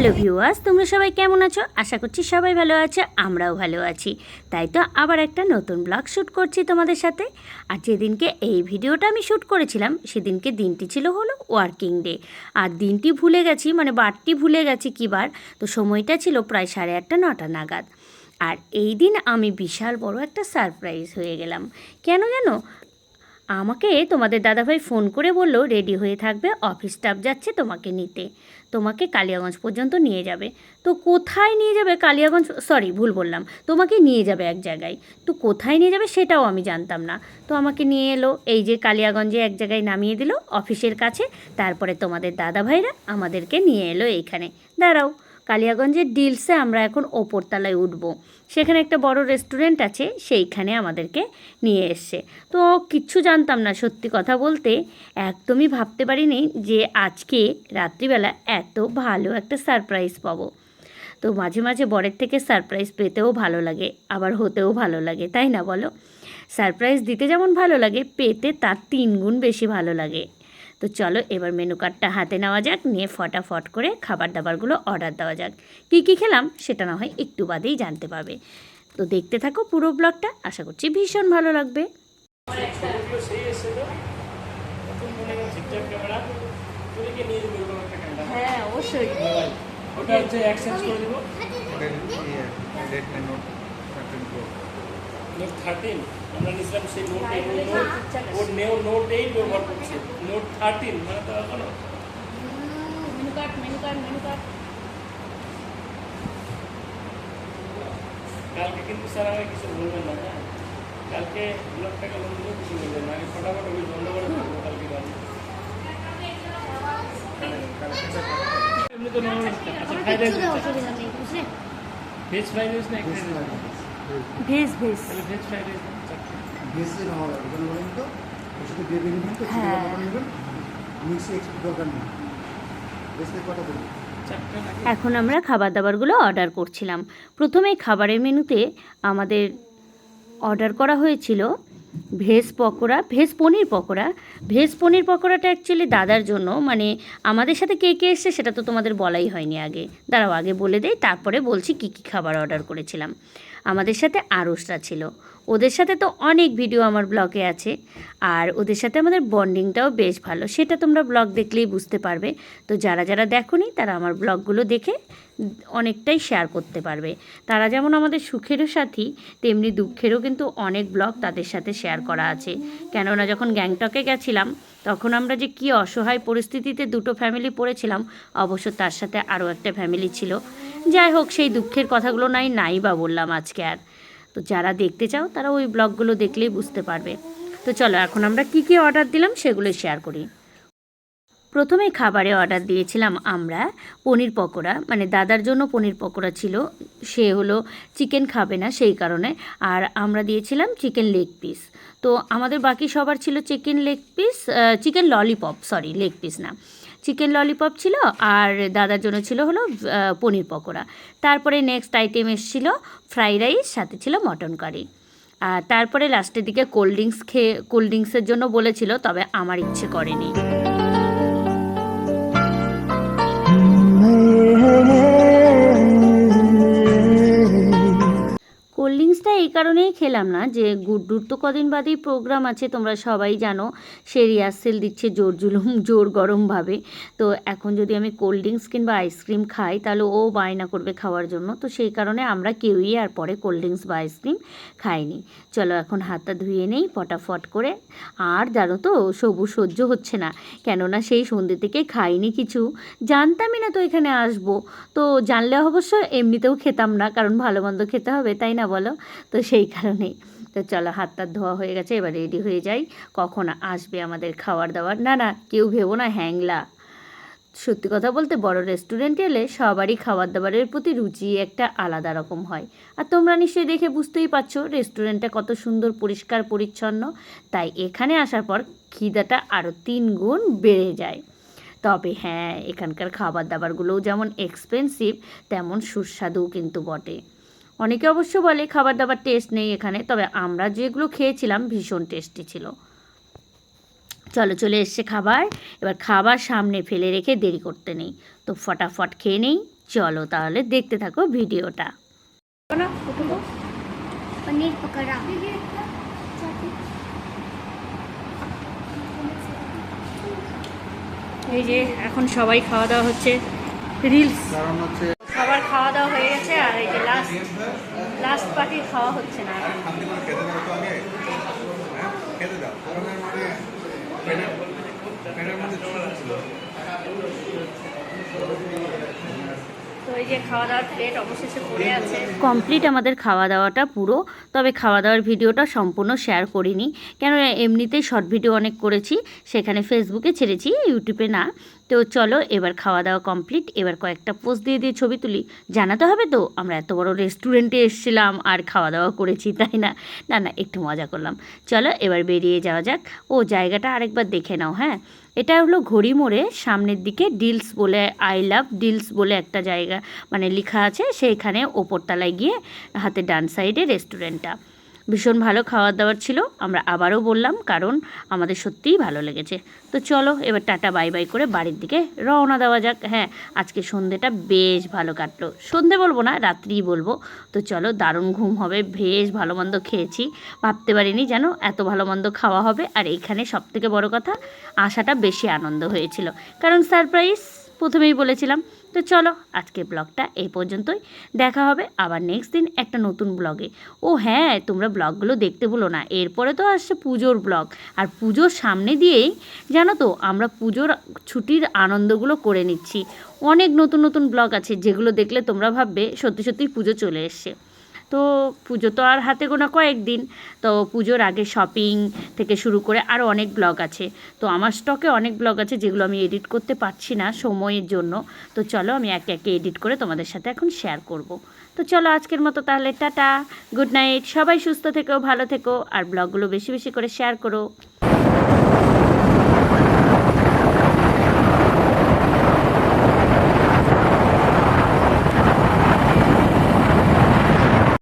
Hello viewers, তোমরা সবাই কেমন আছো? আশা করছি সবাই ভালো আছে, আমরাও ভালো আছি। তাই তো আবার একটা নতুন ব্লগ শ্যুট করছি তোমাদের সাথে। আর যেদিনকে এই ভিডিওটা আমি শ্যুট করেছিলাম, সেদিনকে দিনটি ছিল হলো ওয়ার্কিং ডে। আর দিনটি ভুলে গেছি মানে বারটি ভুলে গেছি কী বার, তো সময়টা ছিল প্রায় সাড়ে আটটা, নটা নাগাদ। আর এই দিন আমি বিশাল বড় একটা সারপ্রাইজ হয়ে গেলাম। কেন জানো? আমাকে তোমাদের দাদাভাই ফোন করে বলল, রেডি হয়ে থাকবে, অফিস স্টাফ যাচ্ছে তোমাকে নিতে। তোমাকে কালিয়াগঞ্জ পর্যন্ত নিয়ে যাবে। তো কোথায় নিয়ে যাবে কালিয়াগঞ্জ? সরি, ভুল বললাম। তোমাকে নিয়ে যাবে এক জায়গায়। তো কোথায় নিয়ে যাবে সেটাও আমি জানতাম না। তো আমাকে নিয়ে এলো, এই যে কালিয়াগঞ্জে এক জায়গায় নামিয়ে দিল, অফিসের কাছে। তারপরে তোমাদের দাদাভাইরা আমাদেরকে নিয়ে এলো এইখানে। দাঁড়াও। কালিয়াগঞ্জের ডিলসে আমরা এখন ওপরতলায় উঠব। সেখানে একটা বড় রেস্টুরেন্ট আছে, সেইখানে আমাদেরকে নিয়ে এসছে। তো কিচ্ছু জানতাম না, সত্যি কথা বলতে। একদমই ভাবতে পারিনি যে আজকে রাত্রিবেলা এত ভালো একটা সারপ্রাইজ পাবো। তো মাঝে মাঝে বরের থেকে সারপ্রাইজ পেতেও ভালো লাগে, আবার হতেও ভালো লাগে, তাই না বলো? সারপ্রাইজ দিতে যেমন ভালো লাগে, পেতে তার তিন গুণ বেশি ভালো লাগে। তো চলো এবার মেনু কার্ডটা হাতে নেওয়া যাক নিয়ে ফটাফট করে খাবার দাবারগুলো অর্ডার দেওয়া যাক। কী কী খেলাম সেটা না হয় একটু বাদেই জানতে পারবে। তো দেখতে থাকো পুরো ব্লগটা আশা করছি ভীষণ ভালো লাগবে। হয় অবশ্যই। ওটা হচ্ছে এক্সচেঞ্জ করে দিব। Note thirteen pro Note thirteen আমরা নিয়েছিলাম সেই নোট এইট নোট ওর নেও নোট এইট ব্যবহার করছে। নোট থার্টিন মানে তো এখনও। Menu card menu card menu card কালকে কিন্তু স্যার আমাকে কিছু বলবেন না হ্যাঁ? কালকে ব্লগটাকে বন্ধ করে কিছু বলবেন না আমি ফটাফট ওই বন্ধ করে দেবো কালকে গাড়ি এমনি তো নর্মাল আচ্ছা ফ্রাইড রাইস অসুবিধা নেই বুঝলে? ভেজ ফ্রাইড রাইস না egg fried rice veg veg. তাহলে ভেজ ফ্রাইড রাইস চারটে। বেশি না হবে। ওখানে বলেন তো ওর সাথে গ্রেভি নেবেন তো হ্যাঁ। নেবেন। মিক্সি এক্সট্রা দরকার নেই। বেশি কটা দেবেন? এখন আমরা খাবার দাবারগুলো অর্ডার করছিলাম। প্রথমে খাবারের মেনুতে আমাদের অর্ডার করা হয়েছিল veg pakora, veg paneer pakora. Veg paneer পকোড়াটা actually দাদার জন্য। মানে আমাদের সাথে কে কে এসছে সেটা তো তোমাদের বলাই হয়নি আগে। দাঁড়াও, আগে বলে দেয় তারপরে বলছি কী কী খাবার অর্ডার করেছিলাম। আমাদের সাথে আরসরা ছিল। ওদের সাথে তো অনেক ভিডিও আমার ব্লগে আছে। আর ওদের সাথে আমাদের বন্ডিংটাও বেশ ভালো। সেটা তোমরা ব্লগ দেখলেই বুঝতে পারবে। তো যারা যারা দেখোনি, তারা আমার ব্লগগুলো দেখে অনেকটাই শেয়ার করতে পারবে। তারা যেমন আমাদের সুখেরও সাথী, তেমনি দুঃখেরও কিন্তু অনেক ব্লগ তাদের সাথে শেয়ার করা আছে। কেননা যখন গ্যাংটকে গেছিলাম, তখন আমরা যে কী অসহায় পরিস্থিতিতে দুটো ফ্যামিলি পড়েছিলাম, অবশ্য তার সাথে আরও একটা ফ্যামিলি ছিল। যাই হোক, সেই দুঃখের কথাগুলো নাই নাই বা বললাম আজকে আর। তো যারা দেখতে চাও, তারা ওই ব্লগগুলো দেখলেই বুঝতে পারবে। তো চলো, এখন আমরা কী কী অর্ডার দিলাম সেগুলো শেয়ার করি। প্রথমে খাবারে অর্ডার দিয়েছিলাম আমরা পনির পকোড়া। মানে দাদার জন্য পনির পকোড়া ছিল, সে হলো চিকেন খাবে না সেই কারণে। আর আমরা দিয়েছিলাম চিকেন লেগ পিস তো আমাদের বাকি সবার ছিল chicken leg piece chicken lollipop sorry leg piece না। চিকেন ললিপপ ছিল আর দাদার জন্য ছিল হলো পনির পকোড়া। তারপরে নেক্সট আইটেম এসেছিল ফ্রাইড রাইস সাথে ছিল মটন কারি আর তারপরে লাস্টের দিকে কোল্ড ড্রিঙ্কস খেয়ে কোল্ড ড্রিঙ্কসের জন্য বলেছিল, তবে আমার ইচ্ছে করেনি। এই কারণেই খেলাম না যে গুড্ডুর তো কদিন বাদেই প্রোগ্রাম আছে, তোমরা সবাই জানো। সে রিহার্সেল দিচ্ছে জোর জুলুম, জোর গরমভাবে তো এখন যদি আমি কোল্ড ড্রিঙ্কস কিংবা আইসক্রিম খাই, তাহলে ও বায়না করবে খাওয়ার জন্য। তো সেই কারণে আমরা কেউই আর পরে কোল্ড ড্রিঙ্কস বা আইসক্রিম খাইনি। চলো এখন হাতটা ধুয়ে নেই ফটাফট করে। আর জানো তো, সবুজ সহ্য হচ্ছে না। কেননা সেই সন্ধ্যে থেকে খাইনি কিছু। জানতামই না তো এখানে আসব। তো জানলে অবশ্য এমনিতেও খেতাম না, কারণ ভালো মন্দ খেতে হবে, তাই না বলো? তো সেই কারণেই। তো চলো হাত টাত ধোয়া হয়ে গেছে, এবার রেডি হয়ে যাই। কখন আসবে আমাদের খাবার দাবার না না, কেউ ভেবো না, হ্যাংলা। সত্যি কথা বলতে বড় রেস্টুরেন্টে এলে সবারই খাবার দাবারের প্রতি রুচি একটা আলাদা রকম হয়। আর তোমরা নিশ্চয়ই দেখে বুঝতেই পারছ রেস্টুরেন্টটা কত সুন্দর, পরিষ্কার, পরিচ্ছন্ন। তাই এখানে আসার পর খিদাটা আরও তিন গুণ বেড়ে যায়। তবে হ্যাঁ এখানকার খাবার দাবারগুলোও যেমন এক্সপেন্সিভ তেমন সুস্বাদুও কিন্তু বটে। অনেকে অবশ্য বলে খাবার দাবার টেস্ট নেই এখানে তবে আমরা যেগুলো খেয়েছিলাম ভীষণ টেস্টি ছিল। চলো চলে এসছে খাবার এবার খাবার সামনে ফেলে রেখে দেরি করতে নেই। তো ফটাফট খেয়ে নেই চলো তাহলে দেখতে থাকো ভিডিওটা। এই যে এখন সবাই খাওয়া দাওয়া হচ্ছে। রিলস। হচ্ছে সবার খাওয়া দাওয়া হয়ে গেছে আর এই যে লাস্ট লাস্ট পার্টি খাওয়া হচ্ছে না। কমপ্লিট আমাদের খাওয়া দাওয়াটা পুরো, তবে খাওয়া দাওয়ার ভিডিওটা সম্পূর্ণ শেয়ার করিনি। কেন এমনিতেই শর্ট ভিডিও অনেক করেছি, সেখানে ফেসবুকে ছেড়েছি ইউটিউবে না। তো চলো, এবার খাওয়া দাওয়া কমপ্লিট এবার কয়েকটা পোস্ট দিয়ে দিয়ে ছবি তুলি। জানাতে হবে তো, আমরা এত বড় রেস্টুরেন্টে এসেছিলাম, আর খাওয়া দাওয়া করেছি, তাই না? না না, একটু মজা করলাম। চলো, এবার বেরিয়ে যাওয়া যাক। ও, জায়গাটা আরেকবার দেখে নাও হ্যাঁ? এটা হলো ঘড়ি মোড়ে, সামনের দিকে ডিলস বলে আই লাভ ডিলস বলে একটা জায়গা মানে লেখা আছে, সেইখানে ওপরতলায় গিয়ে, হাতে ডান সাইডে রেস্টুরেন্টটা ভীষণ ভালো খাওয়ার দাওয়ার ছিল, আমরা আবারও বললাম কারণ আমাদের সত্যিই ভালো লেগেছে। তো চলো, এবার টাটা, বাই বাই করে বাড়ির দিকে রওনা দেওয়া যাক। হ্যাঁ আজকে সন্ধেটা বেশ ভালো কাটলো। সন্ধে বলব না, রাত্রিই বলব। তো চলো, দারুণ ঘুম হবে, বেশ ভালো মন্দ খেয়েছি। ভাবতে পারিনি যেন এত ভালো মন্দ খাওয়া হবে। আর এইখানে সবথেকে বড় কথা আসাটা বেশি আনন্দ হয়েছিল। কারণ সারপ্রাইজ প্রথমেই বলেছিলাম। তো চলো আজকে ব্লগটা এই পর্যন্তই। দেখা হবে আবার নেক্সট দিন একটা নতুন ব্লগে। ও হ্যাঁ তোমরা ব্লগগুলো দেখতে বলো না। এরপরে তো আসছে পুজোর ব্লগ। আর পুজোর সামনে দিয়েই জানো তো, আমরা পুজোর ছুটির আনন্দগুলো করে নিচ্ছি। অনেক নতুন নতুন ব্লগ আছে যেগুলো দেখলে তোমরা ভাববে, সত্যি সত্যি পুজো চলে এসছে। তো পুজো তো আর হাতে গোনা কয়েকদিন। তো পুজোর আগে শপিং থেকে শুরু করে আরও অনেক ব্লগ আছে। তো আমার স্টকে অনেক ব্লগ আছে যেগুলো আমি এডিট করতে পারছি না সময়ের জন্য। তো চলো আমি একে একে এডিট করে তোমাদের সাথে এখন শেয়ার করব। তো চলো আজকের মতো তাহলে টাটা। গুড নাইট সবাই সুস্থ থেকো, ভালো থেকো, আর ব্লগগুলো বেশি বেশি করে শেয়ার করো।